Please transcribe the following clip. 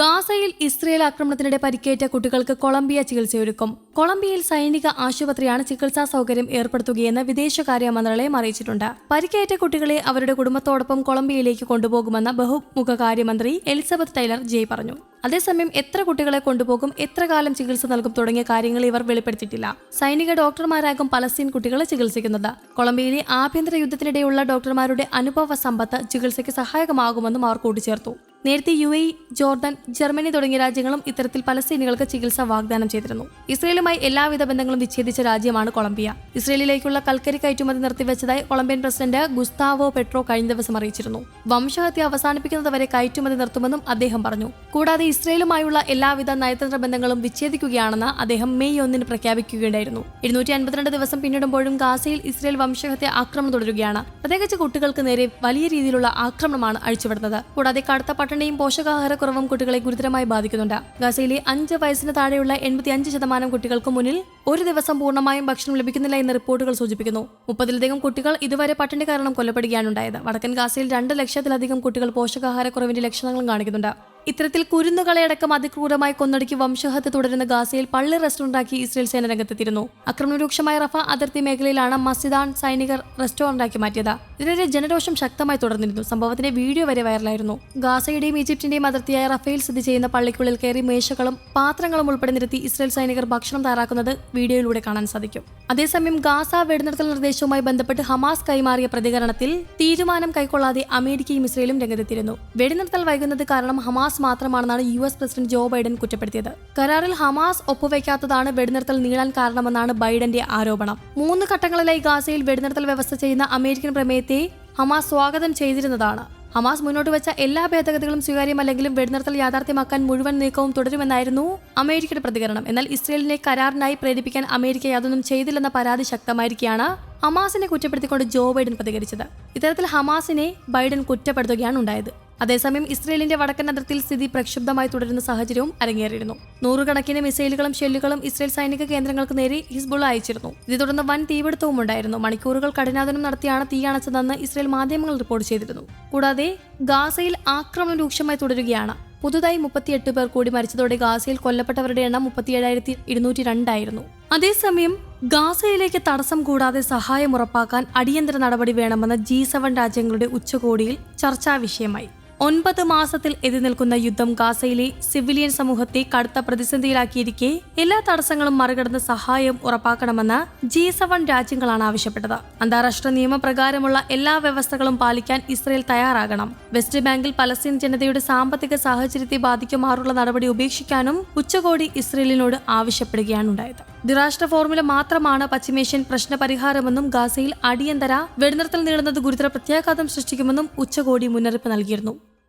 ഗാസയിൽ ഇസ്രയേൽ ആക്രമണത്തിനിടെ പരിക്കേറ്റ കുട്ടികൾക്ക് കൊളംബിയ ചികിത്സയൊരുക്കും. കൊളംബിയയിൽ സൈനിക ആശുപത്രിയാണ് ചികിത്സാ സൗകര്യം ഏർപ്പെടുത്തുകയെന്ന് വിദേശകാര്യ മന്ത്രാലയം അറിയിച്ചിട്ടുണ്ട്. പരിക്കേറ്റ കുട്ടികളെ അവരുടെ കുടുംബത്തോടൊപ്പം കൊളംബിയയിലേക്ക് കൊണ്ടുപോകുമെന്ന് ബഹുമുഖകാര്യമന്ത്രി എലിസബത്ത് ടൈലർ ജയ് പറഞ്ഞു. അതേസമയം എത്ര കുട്ടികളെ കൊണ്ടുപോകും എത്ര കാലം ചികിത്സ നൽകും തുടങ്ങിയ കാര്യങ്ങൾ ഇവർ വെളിപ്പെടുത്തിയിട്ടില്ല. സൈനിക ഡോക്ടർമാരാകും പലസ്തീൻ കുട്ടികളെ ചികിത്സിക്കുന്നത്. കൊളംബിയയിലെ ആഭ്യന്തര യുദ്ധത്തിനിടെയുള്ള ഡോക്ടർമാരുടെ അനുഭവ സമ്പത്ത് ചികിത്സയ്ക്ക് സഹായകമാകുമെന്നും അവർ കൂട്ടിച്ചേർത്തു. നേരത്തെ യു എ ജോർദാൻ ജർമ്മനി തുടങ്ങിയ രാജ്യങ്ങളും ഇത്തരത്തിൽ പലസ്തീനികൾക്ക് ചികിത്സ വാഗ്ദാനം ചെയ്തിരുന്നു. ഇസ്രയേലുമായി എല്ലാവിധ ബന്ധങ്ങളും വിച്ഛേദിച്ച രാജ്യമാണ് കൊളംബിയ. ഇസ്രയേലിലേക്കുള്ള കൽക്കരി കയറ്റുമതി നിർത്തിവെച്ചതായി കൊളംബിയൻ പ്രസിഡന്റ് ഗുസ്താവോ പെട്രോ കഴിഞ്ഞ ദിവസം അറിയിച്ചിരുന്നു. വംശഹത്യ അവസാനിപ്പിക്കുന്നതുവരെ കയറ്റുമതി നിർത്തുമെന്നും അദ്ദേഹം പറഞ്ഞു. കൂടാതെ ഇസ്രയേലുമായുള്ള എല്ലാവിധ നയതന്ത്ര ബന്ധങ്ങളും വിച്ഛേദിക്കുകയാണെന്ന് അദ്ദേഹം മെയ് ഒന്നിന് പ്രഖ്യാപിക്കുകയുണ്ടായിരുന്നു. ഇരുന്നൂറ്റി അൻപത്തിരണ്ട് ദിവസം പിന്നിടുമ്പോഴും ഗാസയിൽ ഇസ്രയേൽ വംശഹത്യ ആക്രമണം തുടരുകയാണ്. പ്രത്യേകിച്ച് കുട്ടികൾക്ക് നേരെ വലിയ രീതിയിലുള്ള ആക്രമണമാണ് അഴിച്ചുവിടുന്നത്. കൂടാതെ കടുത്ത പട്ടിണിയും പോഷകാഹാരക്കുറവും കുട്ടികളെ ഗുരുതരമായി ബാധിക്കുന്നുണ്ട്. ഗാസയിലെ അഞ്ച് വയസ്സിന് താഴെയുള്ള എൺപത്തിയഞ്ച് ശതമാനം കുട്ടികൾക്ക് മുന്നിൽ ഒരു ദിവസം പൂർണമായും ഭക്ഷണം ലഭിക്കുന്നില്ല എന്ന റിപ്പോർട്ടുകൾ സൂചിപ്പിക്കുന്നു. മുപ്പതിലധികം കുട്ടികൾ ഇതുവരെ പട്ടിണി കാരണം കൊല്ലപ്പെടുകയാണുണ്ടായത്. വടക്കൻ ഗാസയിൽ രണ്ട് ലക്ഷത്തിലധികം കുട്ടികൾ പോഷകാഹാരക്കുറവിന്റെ ലക്ഷണങ്ങളും കാണിക്കുന്നുണ്ട്. ഇത്തരത്തിൽ കുരുന്നുകളെയടക്കം അതിക്രൂരമായി കൊന്നൊടുക്കി വംശഹത്യ തുടരുന്ന ഗാസയിൽ പള്ളി റെസ്റ്റോറന്റാക്കി ഇസ്രയേൽ സേന രംഗത്തെത്തിയിരുന്നു. ആക്രമണം രൂക്ഷമായ റഫ അതിർത്തി മേഖലയിലാണ് മസിദാൻ സൈനികർ റെസ്റ്റോറന്റാക്കി മാറ്റിയത്. ഇതിനെതിരെ ജനരോഷം ശക്തമായി തുടർന്നിരുന്നു. സംഭവത്തിന്റെ വീഡിയോ വരെ വൈറലായിരുന്നു. ഗാസയുടെയും ഈജിപ്തിന്റെയും അതിർത്തിയായ റഫേൽ സ്ഥിതി ചെയ്യുന്ന പള്ളിക്കുള്ളിൽ കയറി മേശകളും പാത്രങ്ങളും ഉൾപ്പെടെ നിരത്തി ഇസ്രയേൽ സൈനികർ ഭക്ഷണം തയ്യാറാക്കുന്നത് വീഡിയോയിലൂടെ കാണാൻ സാധിക്കും. അതേസമയം ഗാസ വെടിനിർത്തൽ നിർദ്ദേശവുമായി ബന്ധപ്പെട്ട് ഹമാസ് കൈമാറിയ പ്രതികരണത്തിൽ തീരുമാനം കൈക്കൊള്ളാതെ അമേരിക്കയും ഇസ്രയേലും രംഗത്തെത്തിയിരുന്നു. വെടിനിർത്തൽ വൈകുന്നത് കാരണം Hamas മാത്രമാണെന്നാണ് U S president Joe Biden കുറ്റപ്പെടുത്തിയത്. കരാറിൽ ഹമാസ് ഒപ്പുവെക്കാത്തതാണ് വെടിനിർത്തൽ നീളാൻ കാരണമെന്നാണ് ബൈഡന്റെ ആരോപണം. മൂന്ന് ഘട്ടങ്ങളിലായി ഗാസയിൽ വെടിനിർത്തൽ വ്യവസ്ഥ ചെയ്യുന്ന അമേരിക്കൻ പ്രമേയത്തെ ഹമാസ് സ്വാഗതം ചെയ്തിരുന്നതാണ്. ഹമാസ് മുന്നോട്ട് വെച്ച എല്ലാ ഭേദഗതികളും സ്വീകാര്യമല്ലെങ്കിലും വെടിനിർത്തൽ യാഥാർത്ഥ്യമാക്കാൻ മുഴുവൻ നീക്കവും തുടരുമെന്നായിരുന്നു അമേരിക്കയുടെ പ്രതികരണം. എന്നാൽ ഇസ്രയേലിനെ കരാറിനായി പ്രേരിപ്പിക്കാൻ അമേരിക്ക യാതൊന്നും ചെയ്തില്ലെന്ന പരാതി ശക്തമായിരിക്കെയാണ് ഹമാസിനെ കുറ്റപ്പെടുത്തിക്കൊണ്ട് ജോ ബൈഡൻ പ്രതികരിച്ചത്. ഇത്തരത്തിൽ ഹമാസിനെ ബൈഡൻ കുറ്റപ്പെടുത്തുകയാണ് ഉണ്ടായത്. അതേസമയം ഇസ്രയേലിന്റെ വടക്കൻ അതിർത്തിയിൽ സ്ഥിതി പ്രക്ഷുബ്ധമായി തുടരുന്ന സാഹചര്യവും അരങ്ങേറിയിരുന്നു. നൂറുകണക്കിന് മിസൈലുകളും ഷെല്ലുകളും ഇസ്രയേൽ സൈനിക കേന്ദ്രങ്ങൾക്ക് നേരെ ഹിസ്ബുൾ അയച്ചിരുന്നു. ഇതേ തുടർന്ന് വൻ തീപിടുത്തവും ഉണ്ടായിരുന്നു. മണിക്കൂറുകൾ കഠിനാദനം നടത്തിയാണ് തീ അണച്ചതെന്ന് ഇസ്രയേൽ മാധ്യമങ്ങൾ റിപ്പോർട്ട് ചെയ്തിരുന്നു. കൂടാതെ ഗാസയിൽ ആക്രമണം രൂക്ഷമായി തുടരുകയാണ്. പുതുതായി മുപ്പത്തിയെട്ട് പേർ കൂടി മരിച്ചതോടെ ഗാസയിൽ കൊല്ലപ്പെട്ടവരുടെ എണ്ണം മുപ്പത്തിയേഴായിരത്തി ഇരുന്നൂറ്റി രണ്ടായിരുന്നു. അതേസമയം ഗാസയിലേക്ക് തടസ്സം കൂടാതെ സഹായം ഉറപ്പാക്കാൻ അടിയന്തര നടപടി വേണമെന്ന് ജി സെവൻ രാജ്യങ്ങളുടെ ഉച്ചകോടിയിൽ ചർച്ചാ വിഷയമായി. ഒൻപത് മാസത്തിൽ എതി നിൽക്കുന്ന യുദ്ധം ഗാസയിലെ സിവിലിയൻ സമൂഹത്തെ കടുത്ത പ്രതിസന്ധിയിലാക്കിയിരിക്കെ എല്ലാ തടസ്സങ്ങളും മറികടന്ന് സഹായം ഉറപ്പാക്കണമെന്ന് ജി സെവൻ രാജ്യങ്ങളാണ് ആവശ്യപ്പെട്ടത്. അന്താരാഷ്ട്ര നിയമപ്രകാരമുള്ള എല്ലാ വ്യവസ്ഥകളും പാലിക്കാൻ ഇസ്രയേൽ തയ്യാറാകണം. വെസ്റ്റ് ബാങ്കിൽ പലസ്തീൻ ജനതയുടെ സാമ്പത്തിക സാഹചര്യത്തെ ബാധിക്കുമാറുള്ള നടപടി ഉപേക്ഷിക്കാനും ഉച്ചകോടി ഇസ്രയേലിനോട് ആവശ്യപ്പെടുകയാണ് ഉണ്ടായത് ദ്വിരാഷ്ട്ര ഫോർമുല മാത്രമാണ് പശ്ചിമേഷ്യൻ പ്രശ്നപരിഹാരമെന്നും ഗാസയിൽ അടിയന്തര വെടിനിർത്തൽ നീളുന്നത് ഗുരുതര പ്രത്യാഘാതം സൃഷ്ടിക്കുമെന്നും ഉച്ചകോടി മുന്നറിയിപ്പ് നൽകിയിരുന്നു.